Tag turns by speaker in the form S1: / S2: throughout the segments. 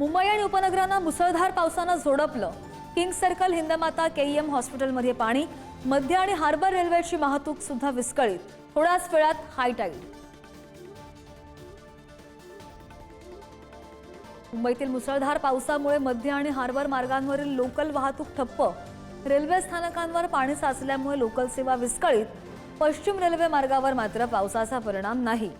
S1: मुंबई आणि उपनगरांना मुसळधार पावसानं झोडपलं. किंग सर्कल हिंदमाता केईएम हॉस्पिटलमध्ये पाणी मध्य आणि हार्बर रेल्वेची वाहतूक सुद्धा विस्कळीत. थोड्याच वेळात हायटाईड मुंबईतील मुसळधार पावसामुळे मध्य आणि हार्बर मार्गांवरील लोकल वाहतूक ठप्प. रेल्वे स्थानकांवर पाणी साचल्यामुळे लोकल सेवा विस्कळीत. पश्चिम रेल्वे मार्गावर मात्र पावसाचा परिणाम नाही.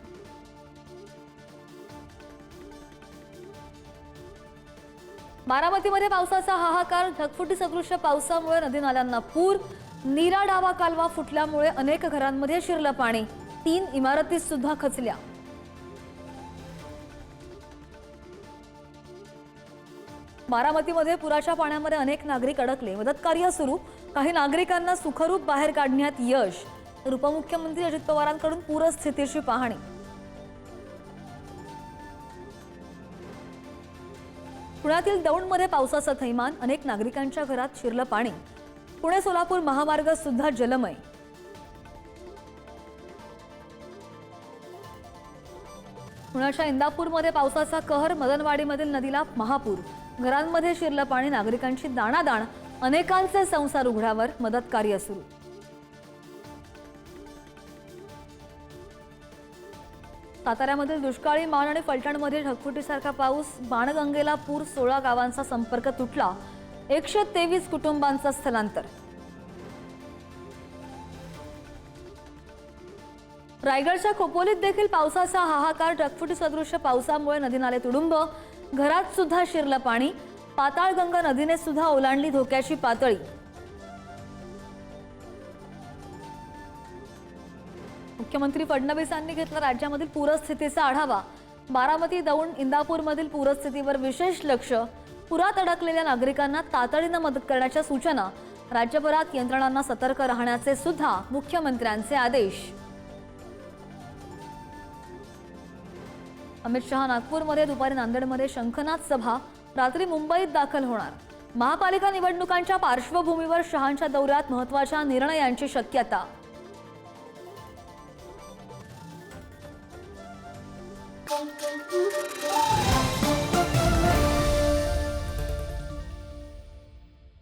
S1: बारामतीमध्ये पावसाचा हाहाकार ढगफुटी सदृश्य पावसामुळे नदी नाल्यांना पूर नीरा डावा कालवा फुटल्यामुळे अनेक घरांमध्ये शिरलं पाणी. तीन इमारती सुद्धा खचल्या. बारामतीमध्ये पुराच्या पाण्यामध्ये अनेक नागरिक अडकले. मदतकार्य सुरू. काही नागरिकांना सुखरूप बाहेर काढण्यात यश. तर उपमुख्यमंत्री अजित पवारांकडून पूरस्थितीची पाहणी. पुण्यातील दौंडमध्ये पावसाचं थैमान अनेक नागरिकांच्या घरात शिरलं पाणी. पुणे सोलापूर महामार्ग सुद्धा जलमय. पुण्याच्या इंदापूरमध्ये पावसाचा कहर मदनवाडीमधील नदीला महापूर. घरांमध्ये शिरलं पाणी नागरिकांची दाणादाण अनेकांचे संसार उघड्यावर मदत कार्य सुरू साताऱ्यामधील दुष्काळी मान आणि फलटणमध्ये ढगफुटीसारखा पाऊस. बाणगंगेला पूर सोळा गावांचा संपर्क तुटला. एकशे तेवीस कुटुंबांचं स्थलांतर. रायगडच्या खोपोलीत देखील पावसाचा हाहाकार. ढगफुटी सदृश्य पावसामुळे नदी नाले तुडुंब. घरात सुद्धा शिरलं पाणी. पाताळगंगा नदीने सुद्धा ओलांडली धोक्याची पातळी. मुख्यमंत्री फडणवीसांनी घेतला राज्यामधील पूरस्थितीचा आढावा. बारामती दौंड इंदापूरमधील पूरस्थितीवर विशेष लक्ष पुरात अडकलेल्या नागरिकांना तातडीनं मदत करण्याच्या सूचना राज्यभरात यंत्रणांना सतर्क राहण्याचे सुद्धा मुख्यमंत्र्यांचे आदेश. अमित शहा नागपूरमध्ये दुपारी नांदेडमध्ये शंखनाथ सभा रात्री मुंबईत दाखल होणार. महापालिका निवडणुकांच्या पार्श्वभूमीवर शहांच्या दौऱ्यात महत्त्वाच्या निर्णयांची शक्यता Música